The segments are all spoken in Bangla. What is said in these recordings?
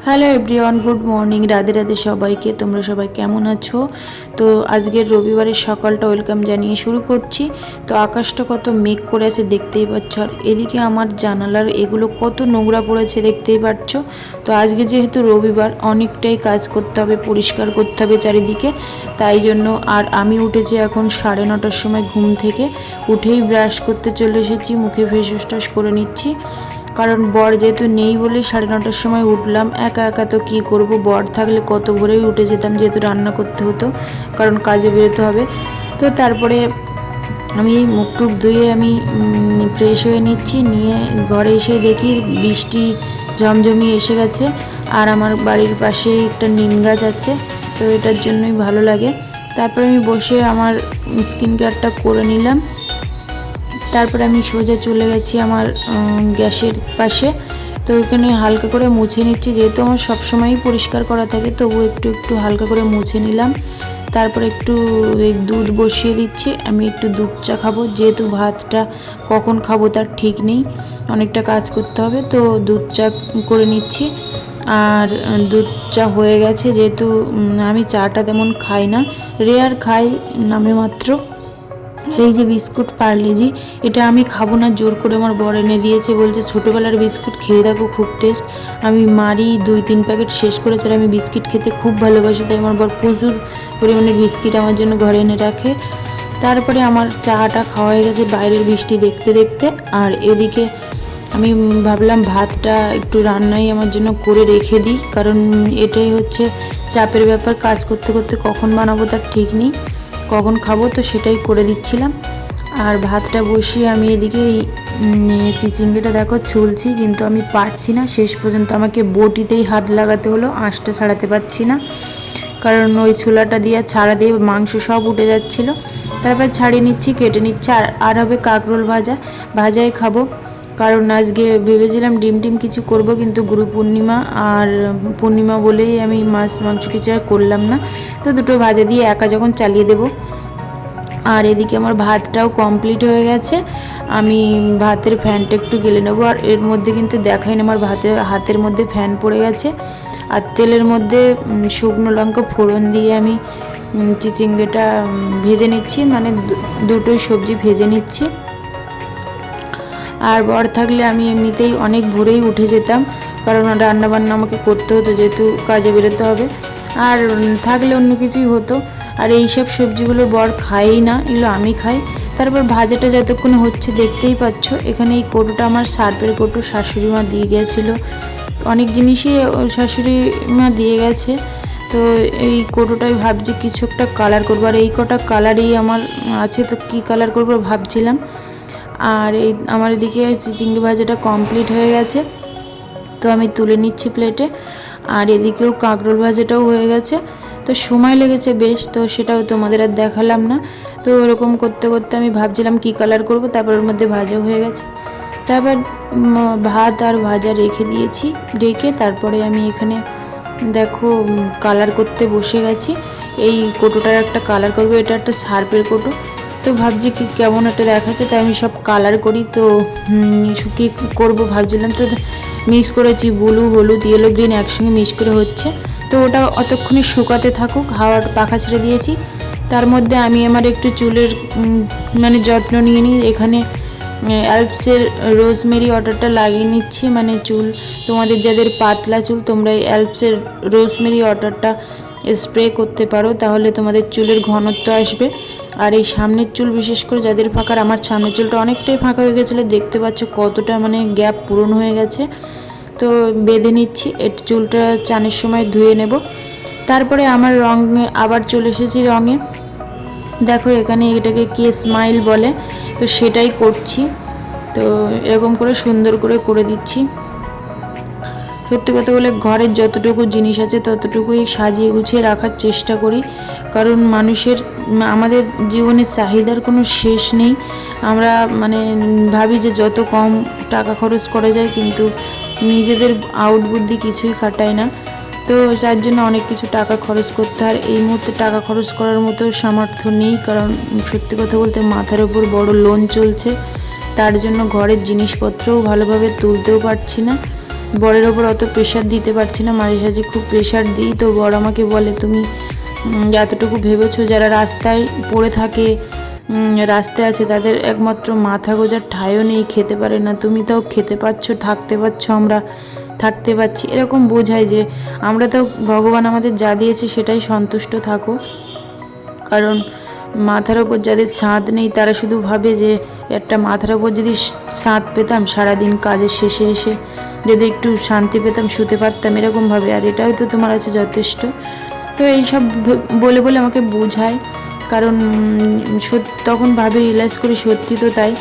Hello everyone good morning Radhe Radhe সবাইকে, তোমরা সবাই কেমন আছো? তো আজকের রবিবারের সকালটা ওয়েলকাম জানিয়ে শুরু করছি। তো আকাশটা কত মেঘ করে আছে দেখতেই পাচ্ছ, আর এদিকে আমার জানালার এগুলো কত নোংরা পড়েছে দেখতেই পাচ্ছ। তো আজকে যেহেতু রবিবার, অনেকটাই কাজ করতে হবে, পরিষ্কার করতে হবে চারিদিকে। তাই জন্য আর আমি উঠেছি এখন সাড়ে নটার সময় ঘুম থেকে। উঠেই ব্রাশ করতে চলে এসেছি, মুখে ফেস করে নিচ্ছি। কারণ বর যেহেতু নেই বলে সাড়ে নটার সময় উঠলাম, একা একা তো কী করব? বর থাকলে কত ভোরেই উঠে যেতাম যেহেতু রান্না করতে হতো, কারণ কাজে বেরোতে হবে। তো তারপরে আমি মুখ টুক ধুয়ে আমি ফ্রেশ হয়ে নিচ্ছি, নিয়ে ঘরে এসে দেখি বৃষ্টি জমজমি এসে গেছে, আর আমার বাড়ির পাশে একটা নিম গাছ আছে, তো এটার জন্যই ভালো লাগে। তারপরে আমি বসে আমার স্কিন কেয়ারটা করে নিলাম। তারপরে আমি সোজা চলে গেছি আমার গ্যাসের পাশে। তো ওখানে হালকা করে মুছে নিচ্ছি, যেহেতু আমার সবসময়ই পরিষ্কার করা থাকে, তবু একটু একটু হালকা করে মুছে নিলাম। তারপরে একটু দুধ বসিয়ে দিচ্ছি, আমি একটু দুধ চা খাব। যেহেতু ভাতটা কখন খাব তার ঠিক নেই, অনেকটা কাজ করতে হবে, তো দুধ চা করে নিচ্ছি। আর, দুধ চা হয়ে গেছে, যেহেতু আমি চাটা তেমন খাই না, রেয়ার খাই নামে মাত্র। এই যে বিস্কুট পার্লেজি এটা আমি খাব না, জোর করে আমার বর এনে দিয়েছে, বলছে ছোটোবেলার বিস্কুট খেয়ে দেখো, খুব টেস্ট আমি মারি, দুই তিন প্যাকেট শেষ করেছে আর আমি বিস্কিট খেতে খুব ভালোবাসি, তাই আমার বর প্রচুর পরিমাণে বিস্কিট আমার জন্য ঘরে এনে রাখে। তারপরে আমার চাটা খাওয়া হয়ে গেছে বাইরের বৃষ্টি দেখতে দেখতে, আর এদিকে আমি ভাবলাম ভাতটা একটু রান্নাই আমার জন্য করে রেখে দিই, কারণ এটাই হচ্ছে চাপের ব্যাপার, কাজ করতে করতে কখন বানাবো তার ঠিক নেই। কখন খাব তো সেটাই করে দিচ্ছিলাম। আর ভাতটা বসিয়ে আমি এদিকে এই চিচিঙ্গিটা দেখো ছুলছি, কিন্তু আমি পারছি না। শেষ পর্যন্ত আমাকে বটিতেই হাত লাগাতে হলো, আঁশটা ছাড়াতে পারছি না। কারণ ওই ছোলাটা দিয়ে ছাড়া দিয়ে মাংস সব উঠে যাচ্ছিল। তারপর ছাড়িয়ে নিচ্ছি, কেটে নিচ্ছি, আর আর হবে কাঁকরোল ভাজা। ভাজাই খাব। কারণ আজকে ভেবেছিলাম ডিম টিম কিছু করব, কিন্তু গুরু পূর্ণিমা আর পূর্ণিমা বলেই আমি মাছ, মাংস কিছু আর করলাম না। তো দুটো ভাজা দিয়ে একা যখন চালিয়ে দেবো। আর এদিকে আমার ভাতটাও কমপ্লিট হয়ে গেছে। আমি ভাতের ফ্যানটা একটু গেলে নেব। আর এর মধ্যে কিন্তু দেখাই না, আমার ভাতের, হাতের মধ্যে ফ্যান পড়ে গেছে। আর তেলের মধ্যে শুকনো লঙ্কা ফোড়ন দিয়ে আমি চিচিঙ্গেটা ভেজে নিচ্ছি। মানে দুটোই সবজি ভেজে নিচ্ছি। আর বর থাকলে আমি এমনিতেই অনেক ভোরেই উঠে যেতাম, কারণ রান্না বান্না আমাকে করতে হতো, যেহেতু কাজে বেরোতে হবে। আর থাকলে অন্য কিছুই হতো। আর এই সব সবজিগুলো বর খাই না, এগুলো আমি খাই। তারপর ভাজাটা যতক্ষণ হচ্ছে দেখতেই পাচ্ছ, এখানে এই কোটোটা আমার সার্পের কোটো, শাশুড়ি মা দিয়ে গেছিল। অনেক জিনিসই শাশুড়ি মা দিয়ে গেছে। তো এই কোটোটাই ভাবছি কিছু একটা কালার করব। আর এই কটা কালারই আমার আছে, তো কী কালার করব ভাবছিলাম। আর এই আমার এদিকে চিচিঙ্গি ভাজাটা কমপ্লিট হয়ে গেছে। তো আমি তুলে নিচ্ছি প্লেটে আর এদিকেও কাঁকরোল ভাজাটাও হয়ে গেছে। তো সময় লেগেছে বেশ, তো সেটাও তোমাদের আর দেখালাম না। তো ওরকম করতে করতে আমি ভাবছিলাম কি কালার করব, তারপর ওর মধ্যে ভাজা হয়ে গেছে। তারপর ভাত আর ভাজা রেখে দিয়েছি, রেখে তারপরে আমি এখানে দেখো কালার করতে বসে গেছি। এই কোটোটার একটা কালার করব, এটা একটা সার্পের কোটো। তো ভাবছি কি কেমন একটা দেখাচ্ছে, তাই আমি সব কালার করি তো কি করব ভাবছিলাম তো মিক্স করেছি ব্লু হলুদ ইয়েলো গ্রিন একসঙ্গে মিক্স করে হচ্ছে। তো ওটা অতক্ষণে শুকাতে থাকুক হাওয়ার পাখা ছেড়ে দিয়েছি। তার মধ্যে আমি আমার একটু চুলের মানে যত্ন নিয়ে নিই। এখানে অ্যালপসের রোজমেরি অর্ডারটা লাগিয়ে নিচ্ছি। মানে চুল, তোমাদের যাদের পাতলা চুল, তোমরা এই অ্যালপসের রোজমেরি অর্ডারটা স্প্রে করতে পারো, তাহলে তোমাদের চুলের ঘনত্ব আসবে। আর এই সামনের চুল বিশেষ করে যাদের ফাঁকার আমার সামনের চুলটা অনেকটাই ফাঁকা হয়ে গেছিল, দেখতে পাচ্ছ কতটা মানে গ্যাপ পূরণ হয়ে গেছে। তো বেঁধে নিচ্ছি, এর চুলটা চানের সময় ধুয়ে নেব। তারপরে আমার রঙ আবার চলে এসেছি রঙে। দেখো এখানে এটাকে কে স্মাইল বলে, তো সেটাই করছি। তো এরকম করে সুন্দর করে করে দিচ্ছি। সত্যি কথা বলে ঘরের যতটুকু জিনিস আছে ততটুকুই সাজিয়ে গুছিয়ে রাখার চেষ্টা করি। কারণ মানুষের, আমাদের জীবনের চাহিদার কোনো শেষ নেই। আমরা মানে ভাবি যে যত কম টাকা খরচ করা যায় কিন্তু নিজেদের আউট বুদ্ধি কিছুই খাটায় না। তো যার জন্য অনেক কিছু টাকা খরচ করতে হয়। এই মুহূর্তে টাকা খরচ করার মতো সামর্থ্য নেই। কারণ সত্যি কথা বলতে মাথার উপর বড় লোন চলছে। তার জন্য ঘরের জিনিসপত্রও ভালোভাবে তুলতেও পারছি না। বরের ওপর অত প্রেশার দিতে পারছি না। মাঝে সাঝে খুব প্রেশার দিই। তো বর আমাকে বলে, তুমি এতটুকু ভেবেছো, যারা রাস্তায় পড়ে থাকে রাস্তায় আছে, তাদের একমাত্র মাথা গোজার ঠাইও নেই, খেতে পারে না। তুমি তাও খেতে পাচ্ছ, থাকতে পারছ আমরা, থাকতে পারছি এরকম বোঝায় যে, আমরা তো ভগবান আমাদের যা দিয়েছে, সেটাই সন্তুষ্ট থাকো কারণ মাথার ওপর যাদের ছাদ নেই, তারা শুধু ভাবে যে একটা মাথার ওপর যদি সাঁত পেতাম, সারাদিন কাজের শেষে এসে যদি একটু শান্তি পেতাম, শুতে পারতাম এরকমভাবে, আর এটাই তো তোমার আছে যথেষ্ট। তো এইসব বলে বলে আমাকে বোঝায়, কারণ তখন ভাবে রিয়েলাইজ করি সত্যি তো তাই।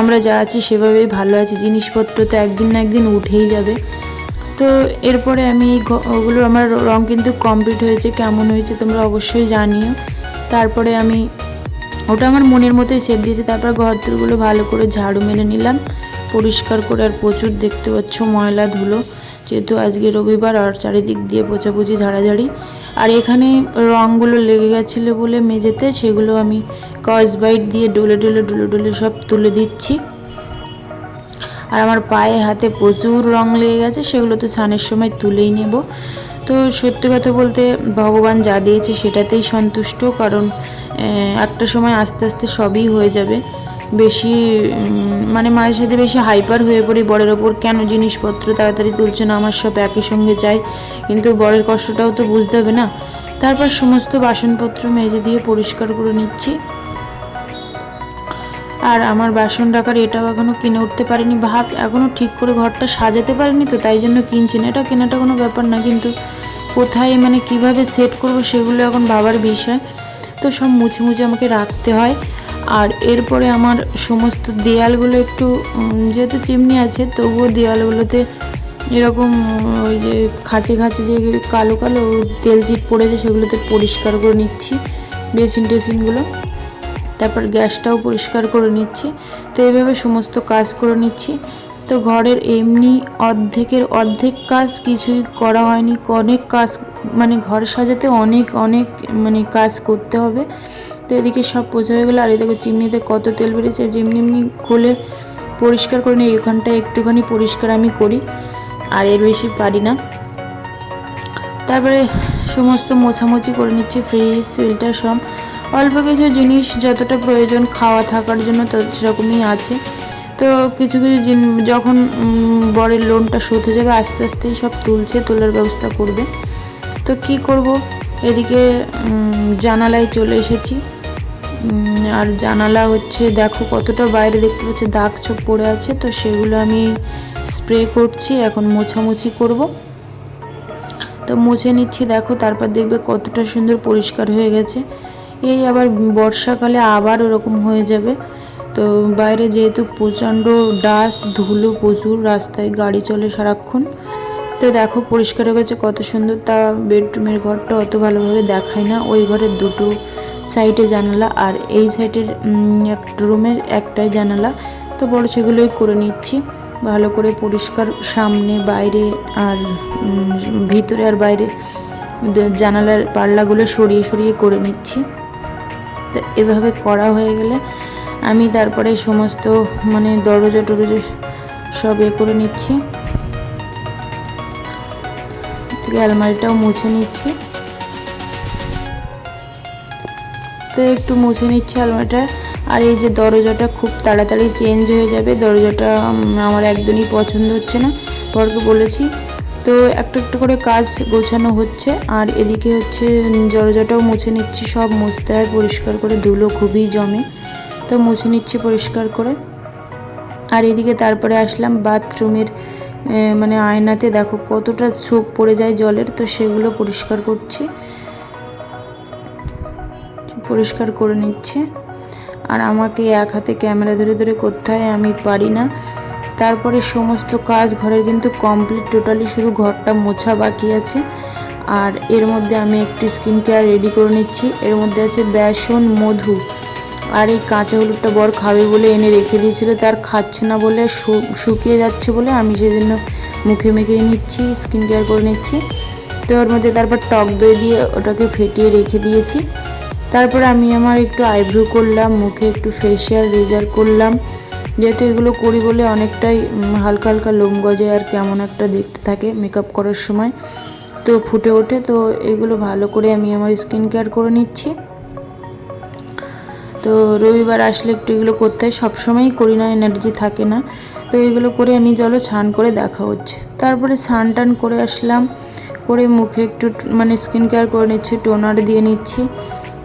আমরা যা আছি সেভাবেই ভালো আছি, জিনিসপত্র তো একদিন না একদিন উঠেই যাবে। তো এরপরে আমি ওগুলো, আমার রং কিন্তু কমপ্লিট হয়েছে, কেমন হয়েছে তোমরা অবশ্যই জানিও। তারপরে আমি ওটা আমার মনের মতোই সেভ দিয়েছে। তারপর ঘরদুরগুলো ভালো করে ঝাড়ু মেরে নিলাম। পরিষ্কার করে আর প্রচুর দেখতে পাচ্ছ ময়লা, ধুলো। যেহেতু আজকে রবিবার আর চারিদিক দিয়ে পোছাপুছি, ঝাড়াঝাড়ি। আর এখানে রঙগুলো লেগে গেছিল বলে মেঝেতে, সেগুলো আমি কস বাইট দিয়ে ডলে ডলে ডলে ডলে সব তুলে দিচ্ছি। আর আমার পায়ে হাতে প্রচুর রং লেগে গেছে, সেগুলো তো স্নানের সময় তুলেই নেব। তো সত্যি কথা বলতে ভগবান যা দিয়েছে সেটাতেই সন্তুষ্ট, কারণ একটা সময় আস্তে আস্তে সবই হয়ে যাবে। বেশি মানে মায়ের সাথে বেশি হাইপার হয়ে পড়ি, বরের ওপর কেন জিনিসপত্র তাড়াতাড়ি তুলছে না, আমার সব একই সঙ্গে চাই কিন্তু বরের কষ্টটাও তো বুঝতে হবে না। তারপর সমস্ত বাসনপত্র মেজে দিয়ে পরিষ্কার করে নিচ্ছি। আর আমার বাসন রাখার এটাও এখনও কিনে উঠতে পারিনি, ভাব, এখনও ঠিক করে ঘরটা সাজাতে পারিনি তো, তাই জন্য কিনছি না। এটা কেনাটা কোনো ব্যাপার না, কিন্তু কোথায় মানে কীভাবে সেট করব সেগুলো এখন বাবার বিষয়। তো সব মুছে মুছে আমাকে রাখতে হয়। আর এরপরে আমার সমস্ত দেয়ালগুলো একটু যেহেতু চিমনি আছে, তবুও দেয়ালগুলোতে এরকম ওই যে খাঁচে খাঁচে যে কালো কালো তেল জিট পড়েছে, সেগুলোতে পরিষ্কার করে নিচ্ছি, বেসিন টেসিনগুলো। তারপর গ্যাসটাও পরিষ্কার করে নিচ্ছি। তো এইভাবে সমস্ত কাজ করে নিচ্ছি। তো ঘরের এমনি অর্ধেকের অর্ধেক কাজ কিছুই করা হয়নি। অনেক কাজ মানে ঘর সাজাতে অনেক অনেক মানে কাজ করতে হবে। তো এদিকে সব পোছা হয়ে গেলো। আর এদিকে চিমনিতে কত তেল বেরিয়েছে। যেমনি এমনি খুলে পরিষ্কার করে নিই। এখানটা একটুখানি পরিষ্কার আমি করি। আর এর বেশি পারি না। তারপরে সমস্ত মোছামুছি করে নিচ্ছি। ফ্রিজ, ফিল্টার সব। অল্প কিছু জিনিস যতটা প্রয়োজন খাওয়া থাকার জন্য তত সেরকমই আছে। তো কিছু কিছু যখন বরের লোনটা শোধ হয়ে যাবে, আস্তে আস্তেই সব তুলছে, তোলার ব্যবস্থা করবে। তো কি করব? এদিকে জানালায় চলে এসেছি। আর জানালা হচ্ছে, দেখো কতটা বাইরে দেখতে পাচ্ছি, দাগ ছোপ পড়ে আছে, তো সেগুলো আমি স্প্রে করছি, এখন মোছামুছি করব। তো মুছে নিচ্ছি, দেখো তারপর দেখবে কতটা সুন্দর পরিষ্কার হয়ে গেছে। এই আবার বর্ষাকালে আবার ওরকম হয়ে যাবে। তো বাইরে যেহেতু প্রচণ্ড ডাস্ট ধুলো প্রচুর, রাস্তায় গাড়ি চলে সারাক্ষণ, তো দেখো পরিষ্কার হয়ে গেছে কত সুন্দর, তা বেডরুমের ঘরটা অত ভালোভাবে দেখায় না, ওই ঘরের দুটো সাইডে জানালা আর এই সাইডের একটা রুমের একটাই জানালা, তো বড় সেগুলোই করে নিচ্ছি, ভালো করে পরিষ্কার সামনে, বাইরে আর ভিতরে আর বাইরে জানালার পাল্লাগুলো সরিয়ে সরিয়ে করে নিচ্ছি, তো এভাবে করা হয়ে গেলে আমি তারপরে সমস্ত মানে দরজা টরজা সব এ করে নিচ্ছি। আলমারিটাও মুছে নিচ্ছি। তো একটু মুছে নিচ্ছি আলমারিটা। আর এই যে দরজাটা খুব তাড়াতাড়ি চেঞ্জ হয়ে যাবে, দরজাটা আমার একদমই পছন্দ হচ্ছে না, বরকে বলেছি। তো একটা একটা করে কাজ গোছানো হচ্ছে, আর এদিকে হচ্ছে দরজাটাও মুছে নিচ্ছি, সব মুছতে হয়, পরিষ্কার করে ধুলো খুবই জমে। তো মুছে নিচ্ছি পরিষ্কার করে। আর এদিকে তারপরে আসলাম বাথরুমের মানে আয়নাতে। দেখো কতটা ছোপ পড়ে যায় জলের, তো সেগুলো পরিষ্কার করছি। পরিষ্কার করে নিচ্ছে। আর আমাকে এক হাতে ক্যামেরা ধরে ধরে হয়, আমি পারি না। তারপরে সমস্ত কাজ ঘরের কিন্তু কমপ্লিট, টোটালি শুধু ঘরটা মোছা বাকি আছে। আর এর মধ্যে আমি একটু স্কিন কেয়ার রেডি করে নিচ্ছি। এর মধ্যে আছে বেসন, মধু। আর এই কাঁচা হলুদটা বর খাবে বলে এনে রেখে দিয়েছিল, তার খাচ্ছে না বলে শুকিয়ে যাচ্ছে বলে আমি সেজন্য মুখে মেখে নিচ্ছি স্কিন কেয়ার করে নিচ্ছি। তো ওর মধ্যে তারপর টক দই দিয়ে ওটাকে ফেটিয়ে রেখে দিয়েছি। তারপরে আমি আমার একটু আইব্রো করলাম, মুখে একটু ফেশিয়াল রেজার করলাম। যেহেতু এগুলো করি বলে অনেকটাই হালকা হালকা লোম গজে আর কেমন একটা দেখতে থাকে মেকআপ করার সময়। তো ফুটে ওঠে, তো এগুলো ভালো করে আমি আমার স্কিন কেয়ার করে নিচ্ছি। তো রবিবার আসলে একটু এগুলো করতে হয়। সবসময়ই করি না এনার্জি থাকে না। তো এগুলো করে আমি চলো স্নান করে দেখা হচ্ছে। তারপরে স্নান টান করে আসলাম, করে মুখে একটু মানে স্কিন কেয়ার করে নিচ্ছি টোনার দিয়ে নিচ্ছি,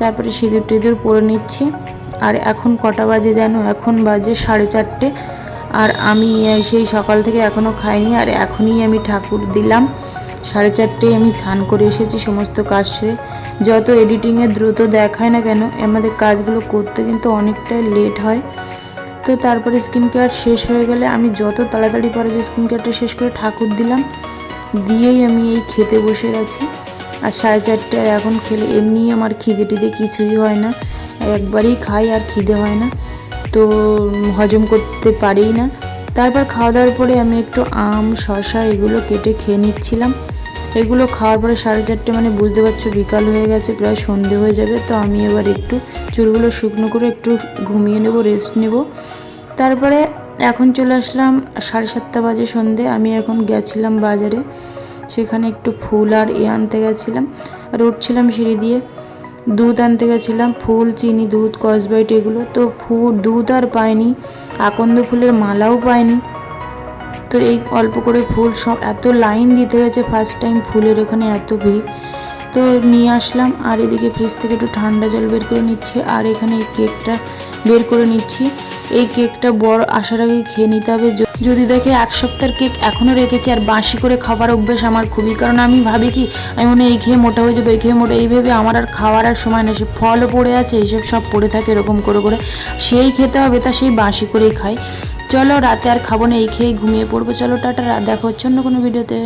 তারপরে সিঁদুর টিঁদুর পরে নিচ্ছি। আর এখন কটা বাজে জানো? এখন বাজে সাড়ে চারটে। আর আমি সেই সকাল থেকে এখনও খাইনি, আর এখনই আমি ঠাকুর দিলাম। সাড়ে চারটেয় আমি স্নান করে এসেছি, সমস্ত কাজ সেরে। যত এডিটিংয়ে দ্রুত দেখায় না কেন, আমাদের কাজগুলো করতে কিন্তু অনেকটাই লেট হয়। তো তারপরে স্কিন কেয়ার শেষ হয়ে গেলে আমি যত তাড়াতাড়ি পারে যে স্কিন কেয়ারটা শেষ করে ঠাকুর দিলাম, দিয়েই আমি এই খেতে বসে গেছি। আর সাড়ে চারটায় এখন খেলে এমনিই আমার খিদে টিদে কিছুই হয় না। একবারেই খাই আর খিদে হয় না। তো হজম করতে পারি না। তারপর খাওয়া দাওয়ার পরে আমি একটু আম শশা এগুলো কেটে খেয়ে নিচ্ছিলাম। এগুলো খাওয়ার পরে সাড়ে চারটে মানে বুঝতে পারছ, বিকাল হয়ে গেছে, প্রায় সন্ধে হয়ে যাবে, তো আমি এবার একটু চুলগুলো শুকনো করে একটু ঘুমিয়ে নেব রেস্ট নেব। তারপরে এখন চলে আসলাম সাড়ে সাতটা বাজে সন্ধে, আমি এখন গেছিলাম বাজারে, সেখানে একটু ফুল আর এ আনতে গেছিলাম, আর উঠছিলাম সিঁড়ি দিয়ে, দুধ আনতে গেছিলাম, ফুল, চিনি, দুধ কসবাইট এগুলো, তো ফুল, দুধ আর পাইনি, আকন্দ ফুলের মালাও পাইনি তো এই অল্প করে ফুল সব এত লাইন দিতে হয়েছে ফার্স্ট টাইম ফুলের এখানে এত ভিড়। তো নিয়ে আসলাম, আর এদিকে ফ্রিজ থেকে একটু ঠান্ডা জল বের করে নিচ্ছি, আর এখানে এই কেকটা বের করে নিচ্ছি। এই কেকটা বড় আসার আগে খেয়ে নিতে হবে। যদি দেখে এক সপ্তাহের কেক এখনও রেখেছি, আর বাসি করে খাবার অভ্যেস আমার খুবই, কারণ আমি ভাবি কি, আমি মনে এই খেয়ে মোটা হয়ে যাবে, এই খেয়ে মোটা এই ভেবে আমার আর খাওয়ার আর সময় নেই, সে ফলও পড়ে আছে, এইসব সব পড়ে থাকে এরকম করে করে। সেই খেতে হবে তা সেই বাসি করেই খাই। চলো রাতে আর খাব না, এই খেয়ে ঘুমিয়ে পড়ব। চলো, টাটা, দেখা হচ্ছে অন্য কোনো ভিডিওতে।